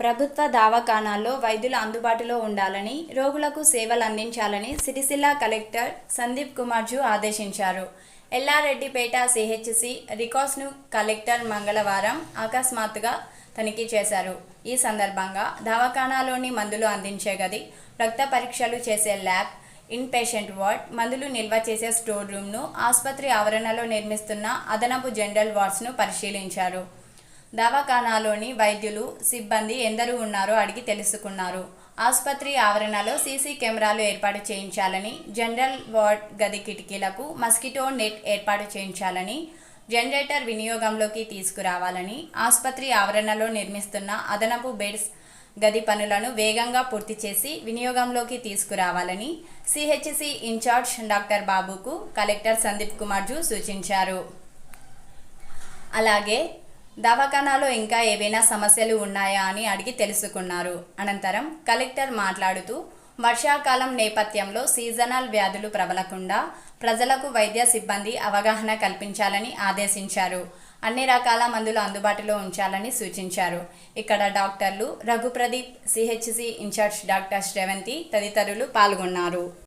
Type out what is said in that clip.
ప్రభుత్వ దవాఖానాల్లో వైద్యులు అందుబాటులో ఉండాలని రోగులకు సేవలు అందించాలని సిరిసిల్ల కలెక్టర్ సందీప్ కుమార్ జూ ఆదేశించారు. ఎల్లారెడ్డిపేట సిహెచ్సి రికార్డ్స్ను కలెక్టర్ మంగళవారం అకస్మాత్తుగా తనిఖీ చేశారు. ఈ సందర్భంగా దవాఖానాలోని మందులు అందించే గది రక్త పరీక్షలు చేసే ల్యాబ్ ఇన్ పేషెంట్ వార్డ్ మందులు నిల్వ చేసే స్టోర్ రూమ్ను ఆసుపత్రి ఆవరణలో నిర్మిస్తున్న అదనపు జనరల్ వార్డ్స్ను పరిశీలించారు. దవాఖానాలోని వైద్యులు సిబ్బంది ఎందరు ఉన్నారో అడిగి తెలుసుకున్నారు. ఆసుపత్రి ఆవరణలో సీసీ కెమెరాలు ఏర్పాటు చేయించాలని జనరల్ వార్డ్ గది కిటికీలకు మస్కిటో నెట్ ఏర్పాటు చేయించాలని జనరేటర్ వినియోగంలోకి తీసుకురావాలని ఆసుపత్రి ఆవరణలో నిర్మిస్తున్న అదనపు బెడ్స్ గది పనులను వేగంగా పూర్తి చేసి వినియోగంలోకి తీసుకురావాలని సిహెచ్సి ఇన్ఛార్జ్ డాక్టర్ బాబుకు కలెక్టర్ సందీప్ కుమార్జు సూచించారు. అలాగే దవాఖానాలో ఇంకా ఏవైనా సమస్యలు ఉన్నాయా అని అడిగి తెలుసుకున్నారు. అనంతరం కలెక్టర్ మాట్లాడుతూ వర్షాకాలం నేపథ్యంలో సీజనల్ వ్యాధులు ప్రబలకుండా ప్రజలకు వైద్య సిబ్బంది అవగాహన కల్పించాలని ఆదేశించారు. అన్ని రకాల మందులు అందుబాటులో ఉంచాలని సూచించారు. ఇక్కడ డాక్టర్లు Raghupradeep CHC incharge doctor Sravanthi తదితరులు పాల్గొన్నారు.